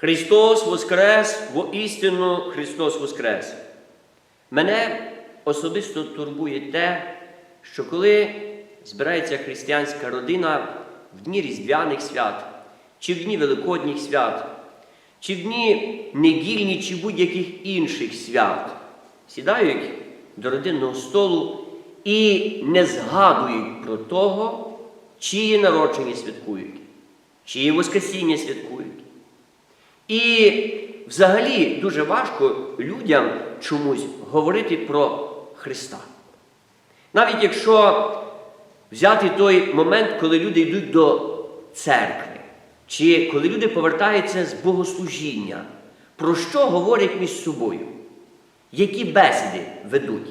Христос Воскрес, воістину Христос Воскрес. Мене особисто турбує те, що коли збирається християнська родина в дні Різдвяних свят, чи в дні Великодніх свят, чи в дні недільні, чи будь-яких інших свят, сідають до родинного столу і не згадують про того, чиї народження святкують, чиї Воскресіння святкують. І взагалі дуже важко людям чомусь говорити про Христа. Навіть якщо взяти той момент, коли люди йдуть до церкви, чи коли люди повертаються з богослужіння, про що говорять між собою, які бесіди ведуть.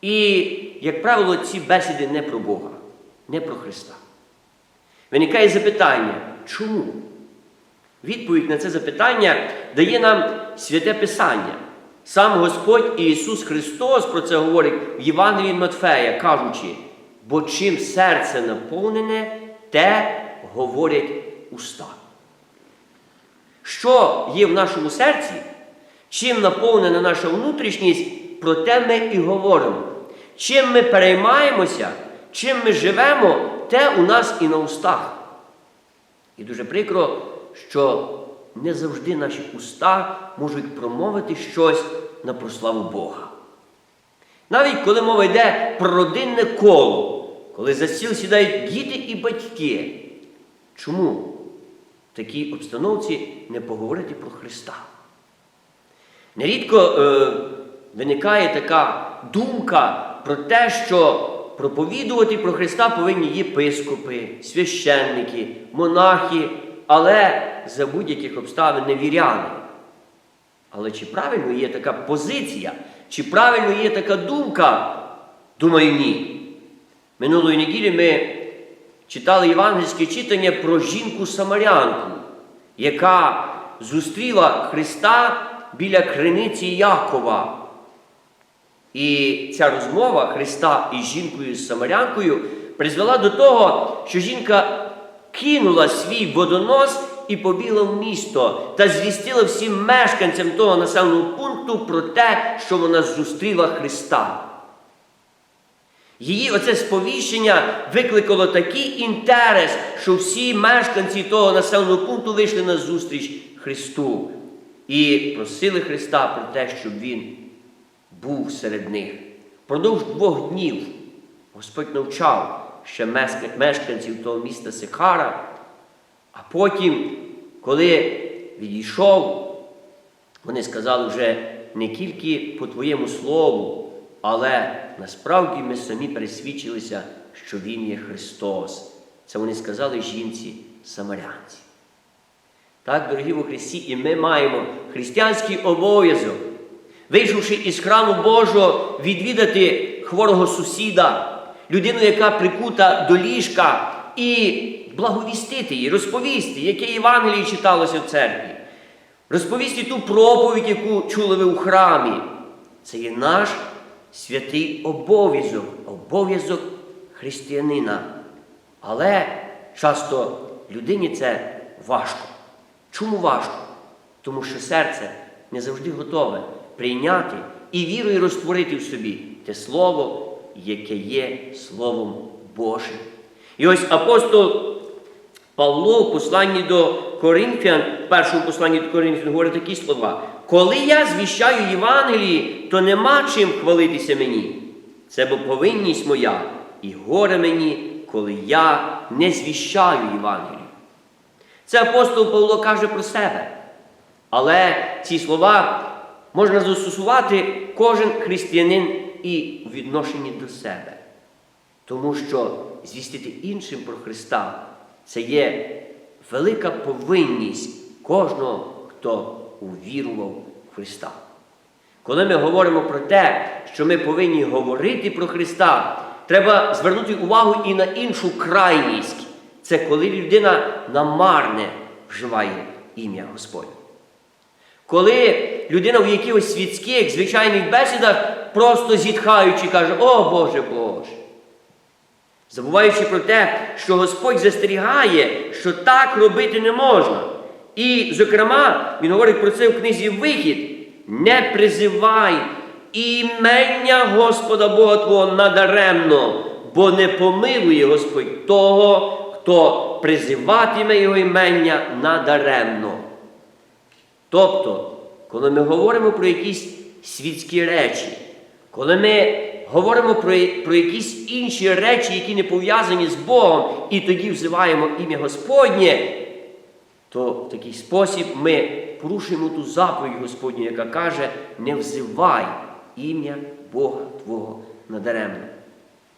І, як правило, ці бесіди не про Бога, не про Христа. Виникає запитання, чому? Відповідь на це запитання дає нам святе Писання. Сам Господь Ісус Христос про це говорить в Євангелії Матфея, кажучи, бо чим серце наповнене, те говорять уста. Що є в нашому серці, чим наповнена наша внутрішність, про те ми і говоримо. Чим ми переймаємося, чим ми живемо, те у нас і на устах. І дуже прикро, що не завжди наші уста можуть промовити щось на прославу Бога. Навіть коли мова йде про родинне коло, коли за стіл сідають діти і батьки. Чому в такій обстановці не поговорити про Христа? Нерідко е, виникає така думка про те, що проповідувати про Христа повинні єпископи, священники, монахи, але за будь-яких обставин не віряни. Але чи правильно є така позиція, чи правильно є така думка? Думаю, ні. Минулої неділі ми читали євангельське читання про жінку-самарянку, яка зустріла Христа біля криниці Якова. І ця розмова Христа із жінкою з Самарянкою призвела до того, що жінка кинула свій водонос і побігла в місто та звістила всім мешканцям того населеного пункту про те, що вона зустріла Христа. Її оце сповіщення викликало такий інтерес, що всі мешканці того населеного пункту вийшли на зустріч Христу і просили Христа про те, щоб Він був серед них. Продовж двох днів Господь навчав ще мешканців того міста Сихара, а потім, коли відійшов, вони сказали вже не тільки по Твоєму слову, але насправді ми самі пересвідчилися, що Він є Христос. Це вони сказали жінці самарянці. Так, дорогі во Христі, і ми маємо християнський обов'язок, вийшовши із храму Божого, відвідати хворого сусіда, людину, яка прикута до ліжка, і благовістити її, розповісти, яке Євангеліє читалося в церкві, розповісти ту проповідь, яку чули ви у храмі. Це є наш святий обов'язок, обов'язок християнина. Але часто людині це важко. Чому важко? Тому що серце не завжди готове прийняти і вірою розтворити в собі те слово, яке є Словом Божим. І ось апостол Павло в посланні до Коринфян, першому посланні до Коринфян, говорить такі слова. Коли я звіщаю Євангелії, то нема чим хвалитися мені. Це бо повинність моя, і горе мені, коли я не звіщаю Євангелію. Це апостол Павло каже про себе. Але ці слова можна застосувати кожен християнин і в відношенні до себе. Тому що звістити іншим про Христа це є велика повинність кожного, хто увірував в Христа. Коли ми говоримо про те, що ми повинні говорити про Христа, треба звернути увагу і на іншу крайність. Це коли людина намарне вживає ім'я Господнє. Коли людина в якихось світських, звичайних бесідах, просто зітхаючи, каже, О Боже Боже. Забуваючи про те, що Господь застерігає, що так робити не можна. І, зокрема, він говорить про це в книзі Вихід. Не призивай імення Господа Бога Твого надаремно, бо не помилує Господь того, хто призиватиме його імення надаремно. Тобто, коли ми говоримо про якісь світські речі, коли ми говоримо про, про якісь інші речі, які не пов'язані з Богом, і тоді взиваємо ім'я Господнє, то в такий спосіб ми порушуємо ту заповідь Господню, яка каже: не взивай ім'я Бога Твого надаремно.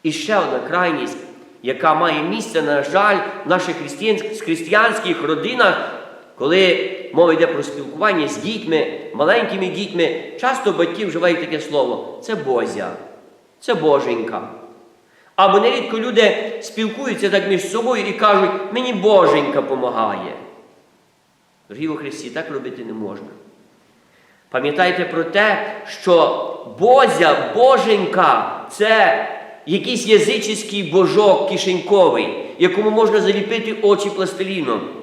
І ще одна крайність, яка має місце, на жаль, в наших християнських родинах, коли мова йде про спілкування з дітьми, маленькими дітьми, часто батьки вживають таке слово це Бозя, це Боженька. Або нерідко люди спілкуються так між собою і кажуть, мені Боженька помагає. Дорогі у Христі, так робити не можна. Пам'ятайте про те, що Бозя, Боженька це якийсь язичний божок кишеньковий, якому можна заліпити очі пластиліном.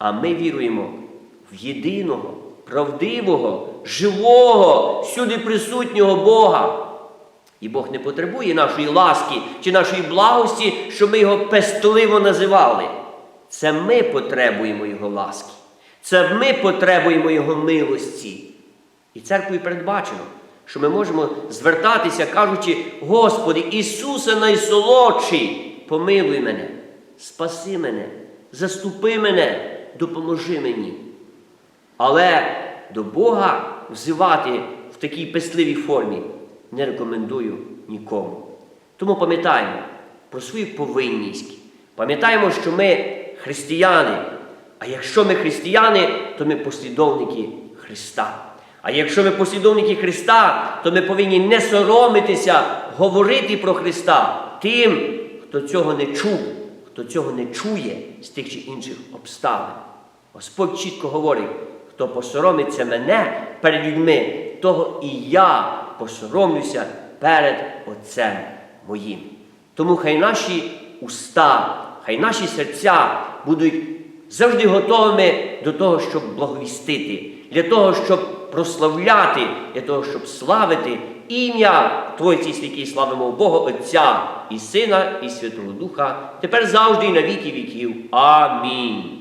А ми віруємо в єдиного, правдивого, живого, всюди присутнього Бога. І Бог не потребує нашої ласки чи нашої благості, щоб ми його пестливо називали. Це ми потребуємо Його ласки. Це ми потребуємо Його милості. І церквою передбачено, що ми можемо звертатися, кажучи, Господи, Ісусе найсолодший, помилуй мене, спаси мене, заступи мене, допоможи мені. Але до Бога взивати в такій пестливій формі не рекомендую нікому. Тому пам'ятаємо про свою повинність. Пам'ятаємо, що ми християни. А якщо ми християни, то ми послідовники Христа. А якщо ми послідовники Христа, то ми повинні не соромитися говорити про Христа тим, хто цього не чув, хто цього не чує з тих чи інших обставин. Господь чітко говорить, хто посоромиться мене перед людьми, того і я посоромлюся перед Отцем моїм. Тому хай наші уста, хай наші серця будуть завжди готовими до того, щоб благовістити, для того, щоб прославляти, для того, щоб славити ім'я Твойці святі, славимо Бога Отця і Сина, і Святого Духа, тепер завжди і на віки віків. Амінь.